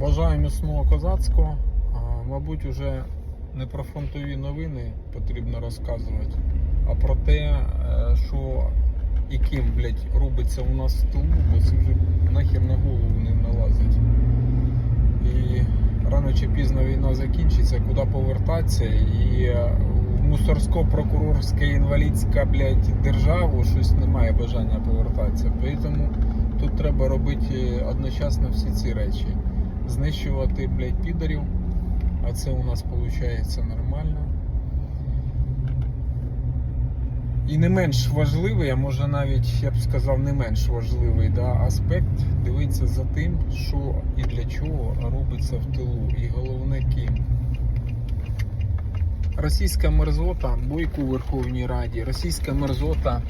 Бажаю міцного козацького. А, Мабуть, уже не про фронтові новини потрібно розказувати, а про те, е, що і ким, блядь, робиться у нас в тилу, бо це вже нахер на голову не налазить. І рано чи пізно війна закінчиться, куди повертатися. І е, мусорсько-прокурорська інвалідська, блядь, державу щось немає бажання повертатися. Тому тут треба робити одночасно всі ці речі. Знищувати, блядь, підарів, а це у нас виходить нормально. І не менш важливий, а може навіть я б сказав, не менш важливий да, аспект дивитися за тим, що і для чого робиться в тилу. І головне ким. Російська мерзота, Бойко у Верховній Раді, російська мерзота,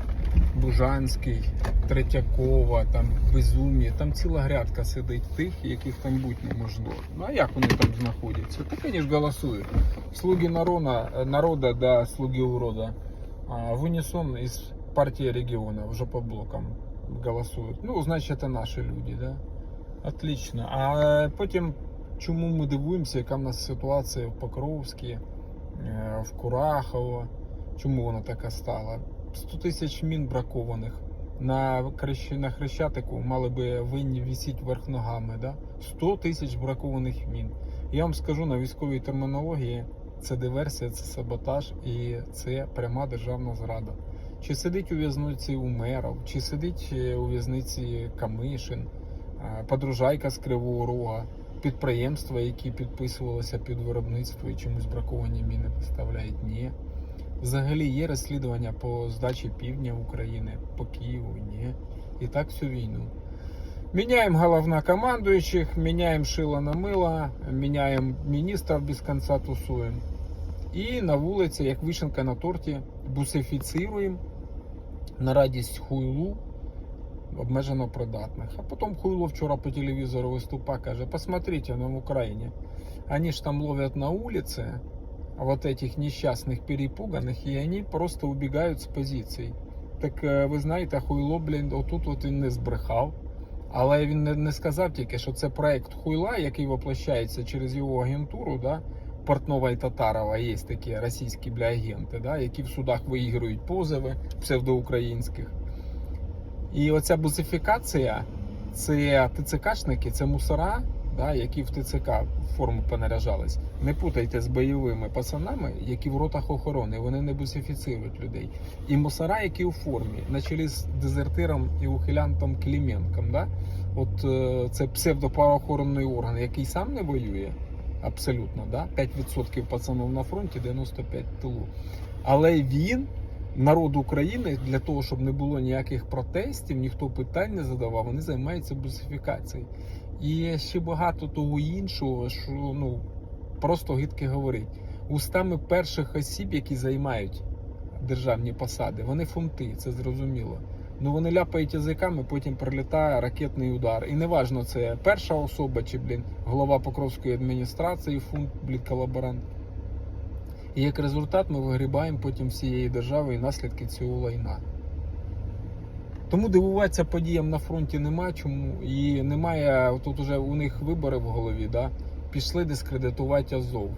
Бужанський, Третьякова, там Безумі, там ціла грядка сидить тих, яких там бути не можливо. Ну а як вони там знаходяться? Та, звісно, голосують. Слуги народа, народа да слуги урода. А, в унисон из партии региона, уже по блокам голосують. Ну, значить, це наші люди, да? Отлично. А потім, чому ми дивуємося, яка в нас ситуація в Покровській, е, в Курахово, чому вона така стала? 100 тисяч мін бракованих. На, на Хрещатику мали би винні висіти вверх ногами. Да? 100 тисяч бракованих мін. Я вам скажу на військовій термінології, це диверсія, це саботаж і це пряма державна зрада. Чи сидить у в'язниці Умеров, чи сидить е, у в'язниці Камишин, е, подружайка з Кривого Рога, підприємства, які підписувалися під виробництво і чомусь браковані міни поставляють? Ні. Взагалі є розслідування по здачі півдня України, по Києву? Ні. І так всю війну. Меняем головнокомандующих, меняем шило на мило, меняем міністрів без конца тусуємо. І на вулиці, як вишенка на торті, бусифіцируємо на радість хуйлу обмежено придатних. А потім хуйло вчора по телевізору виступа, каже, посмотрите нам в Україні. Они ж там ловят на улице вот этих несчастных перепуганных, и они просто убегают з позицій. Так е, ви знаєте, хуйло, блін, отут от він не збрехав. Але він не, не сказав тільки, що це проект хуйла, який воплощається через його агентуру, да? Портнова і Татарова є такі російські бля агенти, да? які в судах виігрують позови псевдоукраїнських. І оця бусифікація це ТЦКшники, це мусора, да, які в ТЦК в форму понаряжались. Не путайте з бойовими пацанами, які в ротах охорони, вони не бусифіцирують людей. І мусора, які у формі, на чолі з дезертиром і ухилянтом Кліменком. Да? От е, це псевдоправоохоронний орган, який сам не воює. Абсолютно, да? 5% пацанів на фронті, 95% тилу. Але він, народ України, для того, щоб не було ніяких протестів, ніхто питань не задавав, вони займаються бусифікацією. І ще багато того іншого, що ну просто гидке говорить. Устами перших осіб, які займають державні посади, вони фунти, це зрозуміло. Ну вони ляпають язиками, потім прилітає ракетний удар. І неважно, це перша особа чи блін голова Покровської адміністрації, фунт, блін, колаборант. І як результат ми вигрібаємо потім всієї держави і наслідки цього лайна. Тому дивуватися подіям на фронті нема чому. І немає, тут уже у них вибори в голові, да? пішли дискредитувати Азов.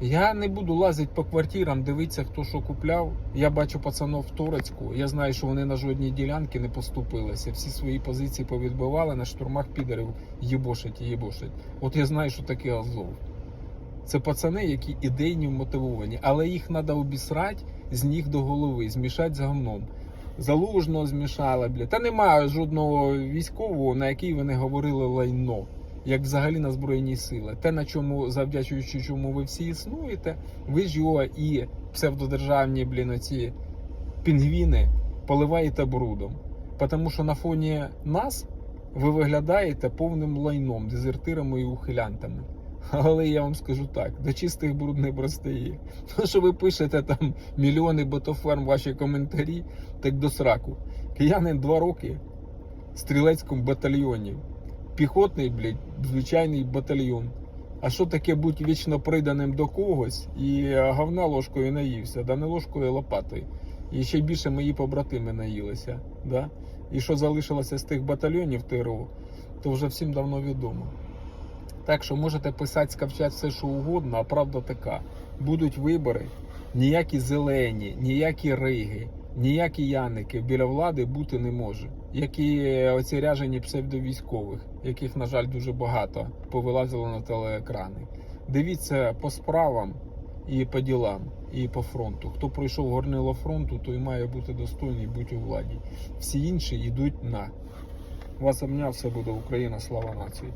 Я не буду лазити по квартирам, дивитися, хто що купляв. Я бачу пацанов в Турецьку. Я знаю, що вони на жодній ділянки не поступилися. Всі свої позиції повідбивали на штурмах підерів їбошать і їбошать. От я знаю, що таке Азов. Це пацани, які ідейні мотивовані, але їх треба обісрати з ніг до голови, змішати з говном. Залужного змішали, бля. Та немає жодного військового, на який вони говорили лайно, як взагалі на Збройні сили. Те, на чому, завдячуючи чому ви всі існуєте, ви ж його і псевдодержавні, блін, оці пінгвіни поливаєте брудом. Тому що на фоні нас ви виглядаєте повним лайном, дезертирами і ухилянтами. Але я вам скажу так: до чистих бруд не простає. То, що ви пишете там мільйони ботоферм ваші коментарі, так до сраку. Киянин два роки в стрілецькому батальйоні. Піхотний, блядь, звичайний батальйон. А що таке бути вічно приданим до когось і е, говна ложкою наївся, да не ложкою, а лопатою. І ще більше мої побратими наїлися. Да? І що залишилося з тих батальйонів ТРО, то вже всім давно відомо. Так що можете писати, скавчати все, що угодно, а правда така. Будуть вибори, ніякі зелені, ніякі риги, ніякі яники біля влади бути не може. Як і оці ряжені псевдовійськових, яких, на жаль, дуже багато повилазило на телеекрани. Дивіться по справам і по ділам, і по фронту. Хто пройшов горнило фронту, той має бути достойний бути у владі. Всі інші йдуть на. Вас обняв, все буде Україна, слава нації.